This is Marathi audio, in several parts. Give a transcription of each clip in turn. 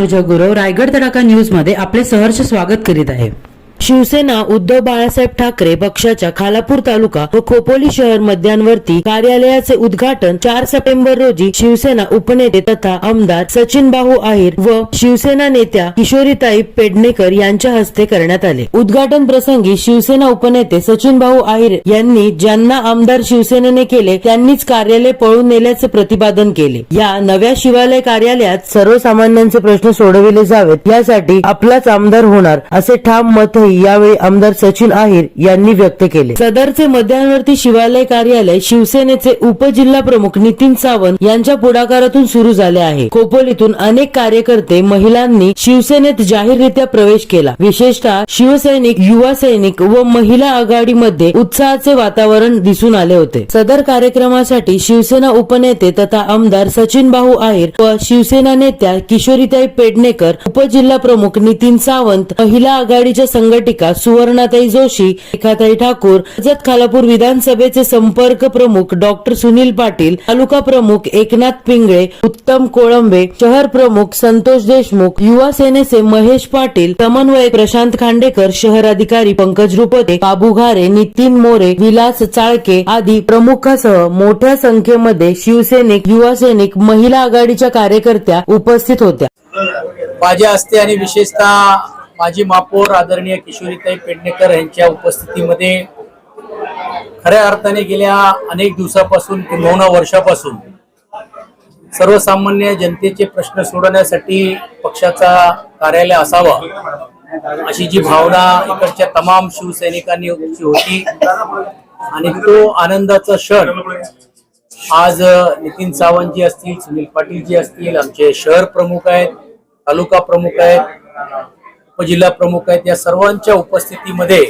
अनुजा गुरव रायगड तडाखा न्यूजमध्ये आपले सहर्ष स्वागत करीत आहे. शिवसेना उद्धव बाळासाहेब ठाकरे पक्षाच्या खालापूर तालुका व खोपोली शहर मध्यांवरती कार्यालयाचे उद्घाटन चार सप्टेंबर रोजी शिवसेना उपनेते तथा आमदार सचिन भाऊ आहेर व शिवसेना नेत्या किशोरीताई पेडणेकर यांच्या हस्ते करण्यात आले. उद्घाटन प्रसंगी शिवसेना उपनेते सचिन भाऊ आहेर यांनी ज्यांना आमदार शिवसेनेने केले त्यांनीच कार्यालय पळून नेल्याचे प्रतिपादन केले. या नव्या शिवालय कार्यालयात सर्वसामान्यांचे प्रश्न सोडविले जावेत. यासाठी आपलाच आमदार होणार असे ठाम मतही यावेळी आमदार सचिन आहेर यांनी व्यक्त केले. सदरचे मध्यांवरती शिवालय कार्यालय शिवसेनेचे उपजिल्हा प्रमुख नितीन सावंत यांच्या पुढाकारातून सुरू झाले आहे. खोपोलीतून अनेक कार्यकर्ते महिलांनी शिवसेनेत जाहीररित्या प्रवेश केला. विशेषतः शिवसैनिक युवा सैनिक व महिला आघाडीमध्ये उत्साहाचे वातावरण दिसून आले होते. सदर कार्यक्रमासाठी शिवसेना उपनेते तथा आमदार सचिन भाऊ आहेर व शिवसेना नेत्या किशोरीताई पेडणेकर उपजिल्हा प्रमुख नितीन सावंत महिला आघाडीच्या टीका सुवर्णाताई जोशी रेखाताई ठाकूर जत खालापूर विधानसभेचे संपर्क प्रमुख डॉक्टर सुनील पाटील तालुका प्रमुख एकनाथ पिंगळे उत्तम कोळंबे शहर प्रमुख संतोष देशमुख युवा सेनेचे महेश पाटील समन्वयक प्रशांत खांडेकर शहर अधिकारी पंकज रुपते बाबू घारे नितीन मोरे विलास चाळके आदी प्रमुखासह मोठ्या संख्येमध्ये शिवसैनिक युवा सैनिक महिला आघाडीच्या कार्यकर्त्या उपस्थित होत्या. माझ्या हस्ते आणि विशेषतः माजी महापौर आदरणीय किशोरीताई पेडणेकर यांच्या उपस्थितीमध्ये खऱ्या अर्थाने गेल्या अनेक दिवसापासून किंबहुना वर्षापासून सर्वसामान्य जनतेचे प्रश्न सोडवण्यासाठी पक्षाचा कार्यालय असावा अशी जी भावना इकडच्या तमाम शिवसैनिकांनी होती आणि तो आनंदाचा क्षण आज नितीन सावंत जी असतील सुनील पाटील जी असतील आमचे शहर प्रमुख आहेत तालुका प्रमुख आहेत उपजिल्हा प्रमुख आहेत. या सर्वांच्या उपस्थितीमध्ये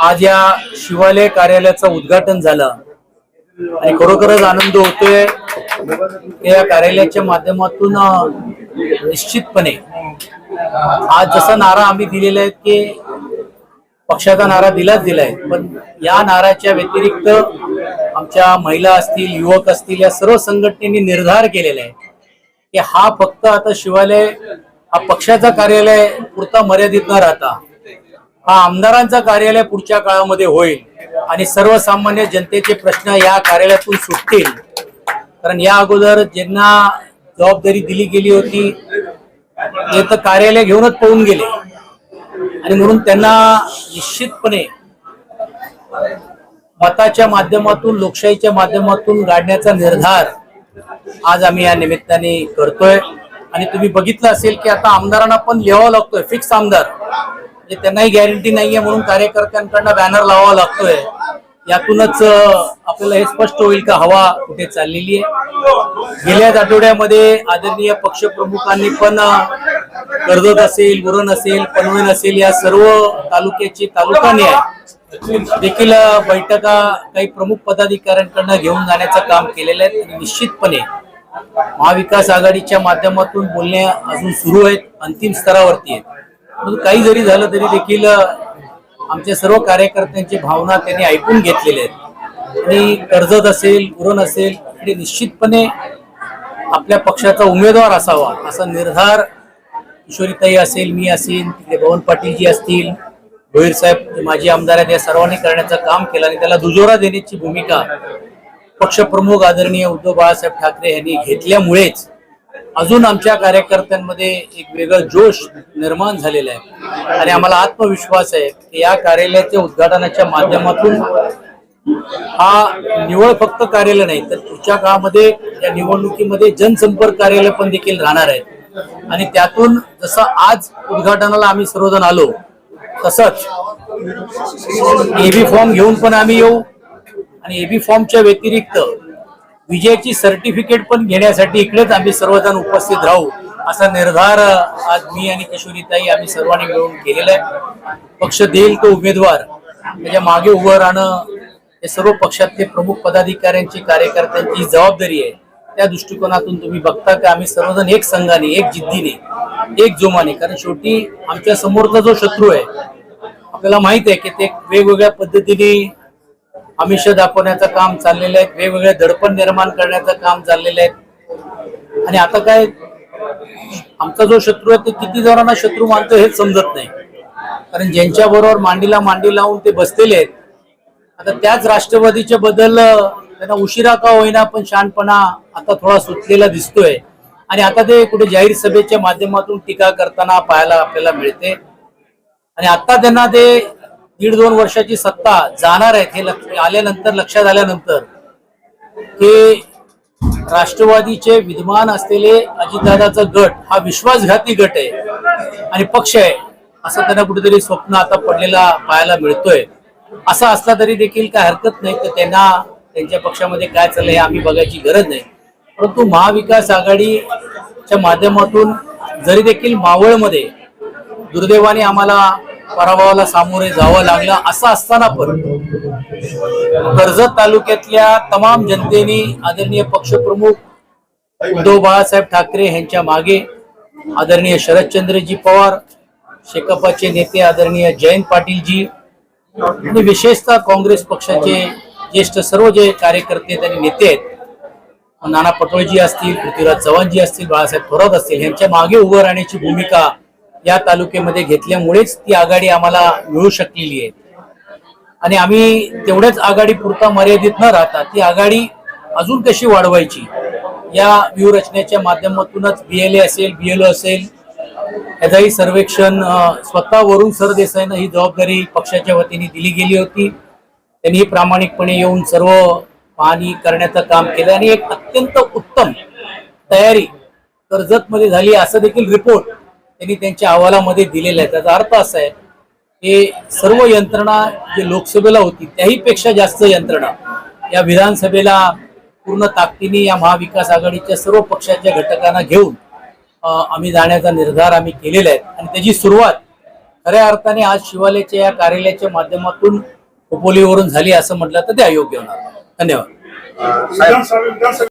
आज या शिवालय कार्यालयाचं उद्घाटन झालं. आणि खरोखरच आनंद होतोय. या कार्यालयाच्या माध्यमातून निश्चितपणे आज जसा नारा आम्ही दिलेला आहे की पक्षाचा नारा दिलाच दिलाय पण या नाराच्या व्यतिरिक्त आमच्या महिला असतील युवक असतील या सर्व संघटनेने निर्धार केलेला आहे की हा फक्त आता शिवालय हा पक्षाचा कार्यालय पुरता मर्यादित न राहता. हा आमदारांचा कार्यालय पुढच्या काळामध्ये होईल आणि सर्वसामान्य जनतेचे प्रश्न या कार्यालयातून सुटतील. कारण या अगोदर ज्यांना जबाबदारी दिली गेली होती ते तर कार्यालय घेऊनच पळून गेले. आणि म्हणून त्यांना निश्चितपणे मताच्या माध्यमातून लोकशाहीच्या माध्यमातून गाडण्याचा निर्धार आज आम्ही या निमित्ताने करतोय. आणि तुम्ही बघितलं असेल की आता आमदारांना पण लिहावा लागतोय फिक्स आमदार. म्हणजे त्यांनाही गॅरंटी नाहीये म्हणून कार्यकर्त्यांकडनं बॅनर लावावा लागतोय. यातूनच आपल्याला हे स्पष्ट होईल का हवा कुठे चाललेली आहे. गेल्याच आठवड्यामध्ये आदरणीय पक्षप्रमुखांनी पण कर्जत असेल बुरण असेल पनवेल असेल या सर्व तालुक्याची तालुका न्याय देखील बैठका काही प्रमुख पदाधिकाऱ्यांकडनं घेऊन जाण्याचं काम केलेलं आहे. आणि निश्चितपणे महाविकास आघाडीच्या माध्यमातून बोलणे अजून सुरू आहेत अंतिम स्तरावरती आहेत. परंतु काही जरी झालं तरी देखील आमच्या सर्व कार्यकर्त्यांची भावना त्यांनी ऐकून घेतलेल्या आहेत. आणि कर्जत असेल उरण असेल आणि निश्चितपणे आपल्या पक्षाचा उमेदवार असावा असा निर्धार किशोरीताई असेल मी असेल तिकडे भवन पाटीलजी असतील भोईर साहेब माजी आमदार आहेत या सर्वांनी करण्याचं काम केलं आणि त्याला दुजोरा देण्याची भूमिका पक्षप्रमुख आदरणीय उद्धव बाळासाहेब ठाकरे यांनी घेतल्यामुळेच अजून आमच्या कार्यकर्त्यांमध्ये एक वेगळं जोश निर्माण झालेला आहे. आणि आम्हाला आत्मविश्वास आहे की या कार्यालयाच्या उद्घाटनाच्या माध्यमातून हा निवळ फक्त कार्यालय नाही तर पुढच्या काळामध्ये या निवडणुकीमध्ये जनसंपर्क कार्यालय पण देखील राहणार आहे. आणि त्यातून जसं आज उद्घाटनाला आम्ही सर्वजण आलो तसंच एबी फॉर्म घेऊन पण आम्ही येऊ. आणि एबी फॉर्मच्या व्यतिरिक्त विजयाची सर्टिफिकेट पण घेण्यासाठी इकडेच आम्ही सर्वजण उपस्थित राहू असा निर्धार आज मी आणि किशोरीताई आम्ही सर्वांनी मिळून केलेला आहे. पक्ष देईल तो उमेदवार. त्याच्यामागे उभं राहणं हे सर्व पक्षातले प्रमुख पदाधिकाऱ्यांची कार्यकर्त्यांची जबाबदारी आहे. त्या दृष्टिकोनातून तुम्ही बघता की आम्ही सर्वजण एक संघाने एक जिद्दीने एक जोमाने कारण शेवटी आमच्या समोरचा जो शत्रू आहे आपल्याला माहीत आहे की ते वेगवेगळ्या पद्धतीने आमिष दाखवण्याचं काम चाललेलं आहे. वेगवेगळे दडपण निर्माण करण्याचं काम चाललेलं आहे. आणि आता काय आमचा जो शत्रू आहे ते किती जणांना शत्रू मानतो हेच समजत नाही. कारण ज्यांच्या बरोबर मांडीला मांडी लावून ते बसलेले आहेत. आता त्याच राष्ट्रवादीच्या बदल त्यांना उशिरा का होईना पण शहाणपणा आता थोडा सुटलेला दिसतोय. आणि आता ते कुठे जाहीर सभेच्या माध्यमातून टीका करताना पाहायला आपल्याला मिळते. आणि आता त्यांना ते दीड दोन वर्षाची सत्ता जाणार आहेत हे लक्ष आल्यानंतर लक्षात आल्यानंतर. हे राष्ट्रवादीचे विद्यमान असलेले अजितदादाचा गट हा विश्वासघाती गट आहे आणि पक्ष आहे असं त्यांना कुठेतरी स्वप्न आता पडलेला पाहायला मिळतोय. असं असला तरी देखील काय हरकत नाही तर त्यांना त्यांच्या पक्षामध्ये काय चाललंय हे आम्ही बघायची गरज नाही. परंतु महाविकास आघाडीच्या माध्यमातून जरी देखील मावळमध्ये दुर्दैवाने आम्हाला पराभवाला सामोरे जावं लागलं असं असताना पण कर्जत तालुक्यातल्या तमाम जनतेने आदरणीय पक्षप्रमुख उद्धव बाळासाहेब ठाकरे यांच्या मागे आदरणीय शरदचंद्रजी पवार शेकापाचे नेते आदरणीय जयंत पाटीलजी आणि विशेषतः काँग्रेस पक्षाचे ज्येष्ठ सर्व जे कार्यकर्ते आणि नेते आहेत नाना पटोळजी असतील पृथ्वीराज चव्हाणजी असतील बाळासाहेब थोरात असतील यांच्या मागे उभं राहण्याची भूमिका या तालुक्यामध्ये घेतल्यामुळेच ती आघाडी आम्हाला मिळू शकलेली आहे. आणि आम्ही तेवढ्याच आघाडी पुरता मर्यादित न राहता ती आघाडी अजून कशी वाढवायची या व्यूहरचनेच्या माध्यमातूनच बीएलए असेल बीएलओ असेल याचंही सर्वेक्षण स्वतः वरुण सरदेसाईनं ही जबाबदारी पक्षाच्या वतीने दिली गेली होती. त्यांनी प्रामाणिकपणे येऊन सर्व पाहणी करण्याचं काम केलं आणि एक अत्यंत उत्तम तयारी कर्जतमध्ये झाली असं देखील रिपोर्ट त्यांनी त्यांच्या अहवालामध्ये दिलेला आहे. त्याचा अर्थ असा आहे की सर्व यंत्रणा जे लोकसभेला होती त्याही पेक्षा जास्त यंत्रणा या विधानसभेला पूर्ण ताकदीने या महाविकास आघाडीच्या सर्व पक्षाच्या घटकांना घेऊन आम्ही जाण्याचा निर्धार आम्ही केलेला आहे. आणि त्याची सुरुवात खऱ्या अर्थाने आज शिवालयाच्या या कार्यालयाच्या माध्यमातून खोपोलीवरून झाली असं म्हटलं तर ते अयोग्य होणार. धन्यवाद.